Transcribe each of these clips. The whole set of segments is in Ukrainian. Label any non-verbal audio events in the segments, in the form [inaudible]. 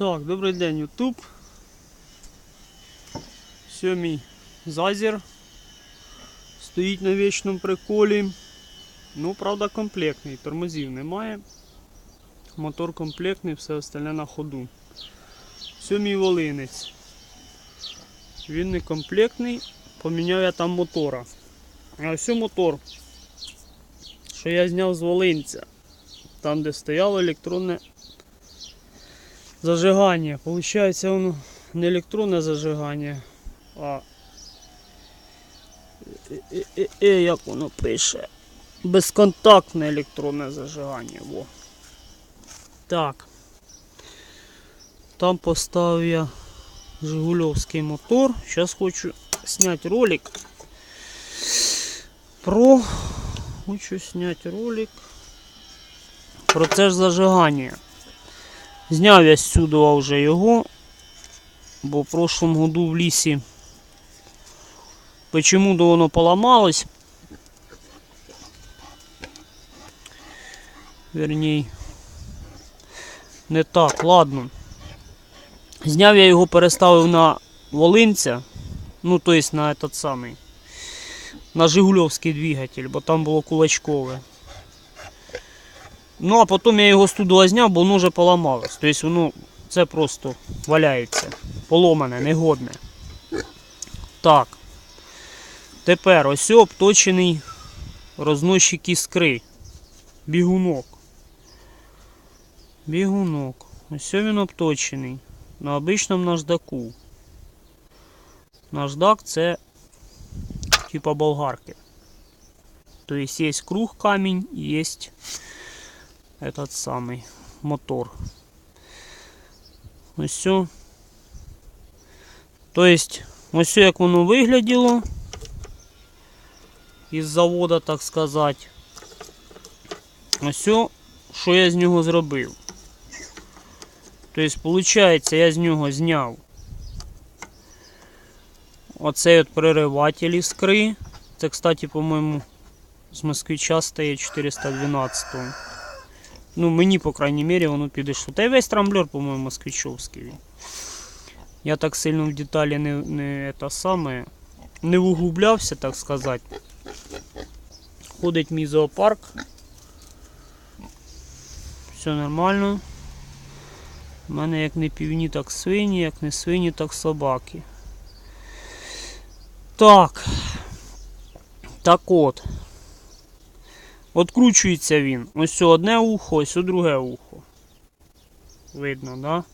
Так, добрий день, Ютуб. Сьомій зазір. Стоїть на вічному приколі. Ну, правда, комплектний. Тормозів немає. Мотор комплектний, все остальне на ходу. Сьомій волинець. Він не комплектний. Поміняв я там мотора. А ось мотор, що я зняв з Волинця. Там, де стояло електронне зажигання. Получається воно не електронне зажигання, а е, е, е, як воно пише? Безконтактне електронне зажигання. Во. Так. Там поставив я Жигульовський мотор. Зараз хочу зняти ролик про. Хочу зняти ролик про це ж зажигання. Зняв я сюди вже його, бо в прошлом году в лісі почему-то воно поламалось. Верній, не так, ладно. Зняв я його, переставив на Волинця, ну то есть на этот самий, на Жигульовський двигатель, бо там було кулачкове. Ну, а потім я його з туди зняв, бо воно вже поламалось. Тобто воно це просто валяється. Поломане, негодне. Так. Тепер ось обточений розносчик іскри. Бігунок. Бігунок. Ось він обточений. На обичному наждаку. Наждак це типа болгарки. Тобто є круг камінь, є этот самый мотор. Ось все. То есть, ось все як воно вигляділо із завода, так сказати. Ось все, що я з нього зробив. Тобто, виходить, я з нього зняв оцей от перериватель іскри. Це, кстати, по-моєму, з москвича стає 412 Ну, мені, по крайній мірі, воно підійшло. Та й весь трамблер, по-моєму, москвичовський. Я так сильно в деталі не, не, это саме, не углублявся, так сказати. Ходить мій зоопарк. Все нормально. У мене як не півні, так свині, як не свині, так собаки. Так. Так от. Откручується він. Ось одне ухо, ось друге ухо. Видно, да?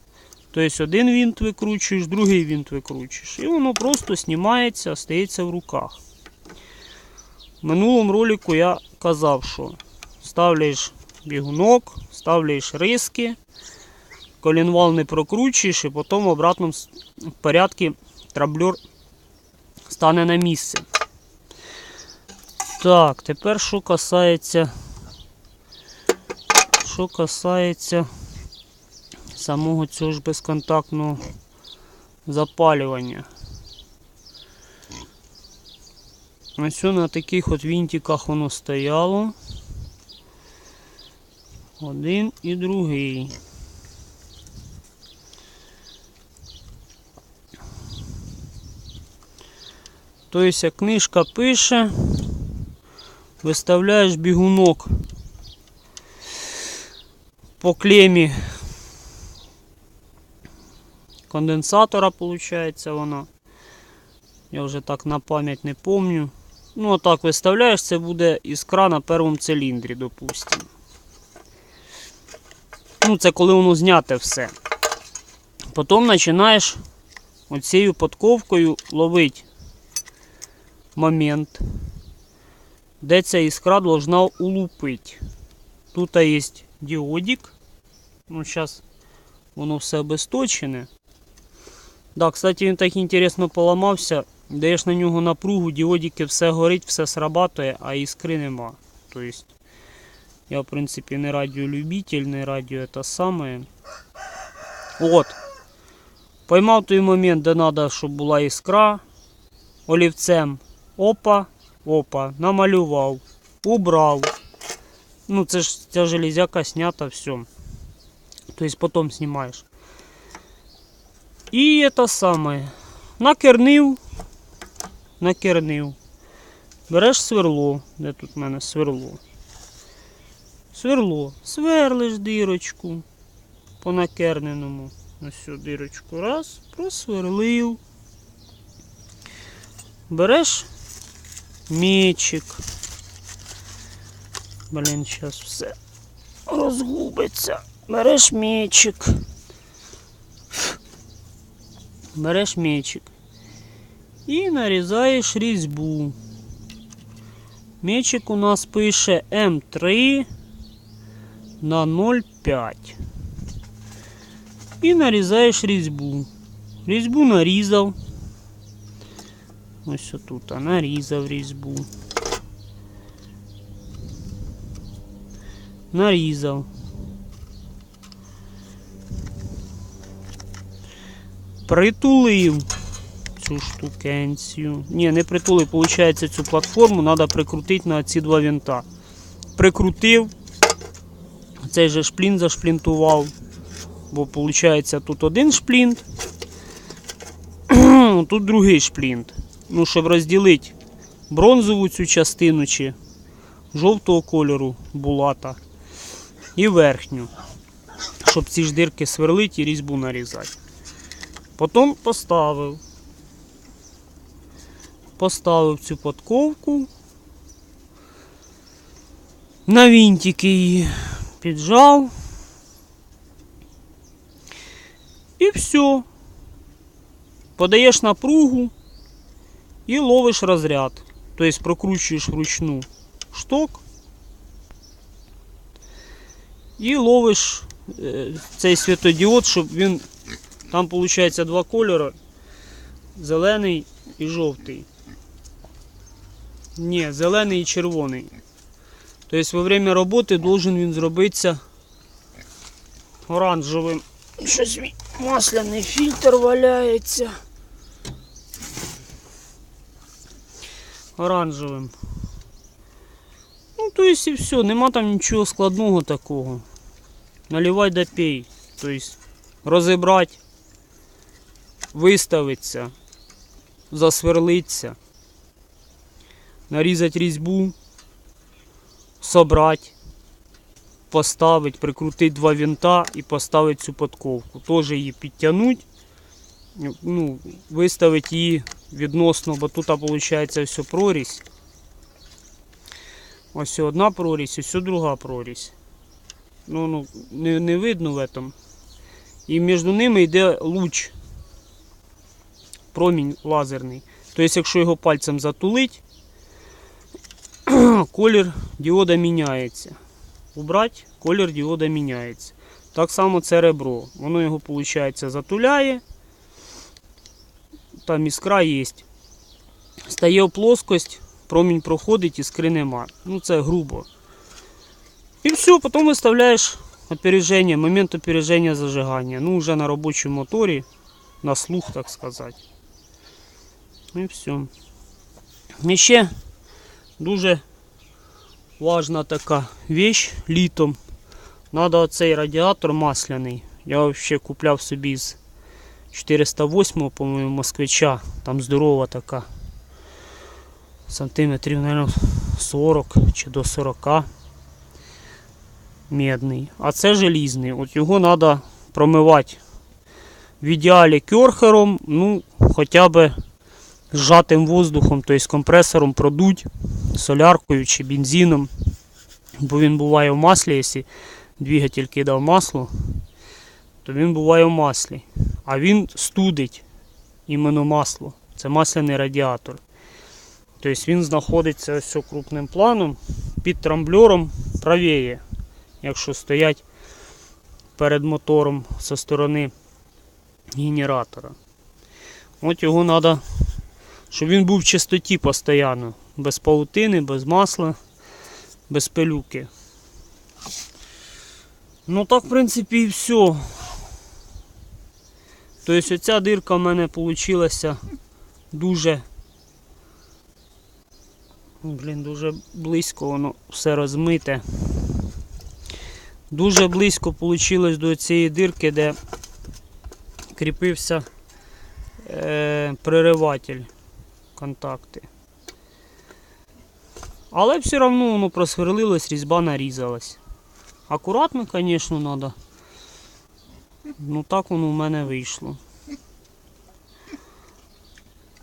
Тобто один вінт викручуєш, другий вінт викручуєш. І воно просто знімається, остається в руках. В минулому ролику я казав, що ставляєш бігунок, ставляєш риски, колінвал не прокручуєш і потім в обратному порядку траблер стане на місце. Так, тепер що касається. Що касається самого цього ж безконтактного запалювання. Ось на таких от вінтиках воно стояло. Один і другий. Тобто, книжка пише, виставляєш бігунок по клемі конденсатора, виходить вона. Я вже так на пам'ять не пам'ятаю. Ну, отак виставляєш, це буде іскра на першому циліндрі, допустимо. Ну, це коли воно зняте все. Потім починаєш оцією подковкою ловити момент, де ця іскра должна улупити. Тут є діодик. Ну, зараз воно все обесточене. Да, кстати, він так інтересно поламався. Даєш на нього напругу, діодики все горить, все срабатує, а іскри нема. Тобто, я, в принципі, не радіолюбитель, не радіо це саме. От. Поймав той момент, де треба, щоб була іскра. Олівцем. Опа, опа, намалював, убрав. Ну, це ж ця железяка снята, все. Тобто потім знімаєш. І це саме. Накернив. Накернив. Береш сверло. Де тут в мене сверло? Сверло. Сверлиш дирочку по накерненому. Ось цю дирочку. Раз, просверлив. Береш мечик. Блін, зараз все розгубиться. Береш мечик. Береш мечик. І нарізаєш різьбу. Мечик у нас пише М3 на 0,5. І нарізаєш різьбу. Різьбу нарізав. Ось отут, а нарізав різьбу. Нарізав. Притулив цю штукенцію. Ні, не притулив, виходить, цю платформу треба прикрутити на ці два винта. Прикрутив. Цей же шплінт зашплінтував. Бо виходить тут один шплінт, [clears throat] тут другий шплінт. Ну, щоб розділити бронзову цю частину чи жовтого кольору булата і верхню. Щоб ці ж дирки сверлити і різьбу нарізати. Потім поставив. Поставив цю подковку. На вінтики її піджав. І все. Подаєш напругу і ловиш розряд. Тобто прокручуєш вручну шток і ловиш е, цей світодіод, щоб він. Там виходить два кольори. Зелений і жовтий. Ні, зелений і червоний. Тобто во время роботи должен він зробитися оранжевим. Щось масляний фільтр валяється. Оранжевим. Ну, то есть і все, нема там нічого складного такого. Наливай да пей. То есть розібрати, виставитися, засверлитися, нарізати різьбу, собрати поставити, прикрутити два винта і поставити цю подковку. Теж її підтягнути, ну, виставити її відносно, бо тут виходить все прорізь. Ось одна прорізь, ось друга прорізь. Ну, ну, не, не видно в этом. І між ними йде луч, промінь лазерний. Тобто, якщо його пальцем затулить, [clears throat] колір діода міняється убрати, колір діода міняється. Так само це ребро. Воно його, виходить, затуляє. Там іскра є. Стає плоскость, промінь проходить, іскри нема. Ну це грубо. І все, потім виставляєш опереження, момент опереження зажигання. Ну, вже на робочому моторі, на слух, так сказати. І все. І ще дуже важна така вещь літом. Надо оцей радіатор масляний. Я взагалі купляв собі з 408 по-моєму, москвича. Там здорова така. Сантиметрів, мабуть, 40 чи до 40 медний. А це желізний. От його треба промивати в ідеалі керхером, ну, хоча б зжатим воздухом, тобто компресором продуть, соляркою чи бензином. Бо він буває в маслі, якщо двигатель кидав масло, то він буває в маслі. А він студить іменно масло. Це масляний радіатор. Тобто він знаходиться ось крупним планом під трамблером правіє, якщо стоять перед мотором зі сторони генератора. От його треба, щоб він був в чистоті постійно, без паутини, без масла без пилюки. Ну так, в принципі, і все. Тобто оця дирка в мене вийшла дуже Блін, дуже близько воно все розмите. Дуже близько вийшло до цієї дирки, де кріпився е, пририватель контакти. Але все одно воно просверлилось, різьба нарізалась. Акуратно, звісно, треба. Ну так воно в мене вийшло.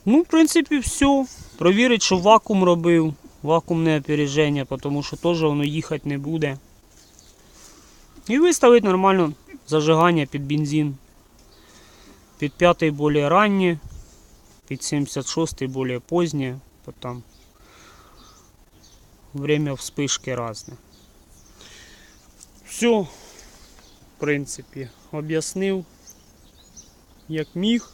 Ну, в принципі, все. Провірить, що вакуум робив. Вакуумне опереження, тому що теж воно їхати не буде. І виставить нормально зажигання під бензин. Під п'ятий більш раннє, під 76 більш позднє, бо там время вспишки різне. Все, в принципі, об'яснив, як міг.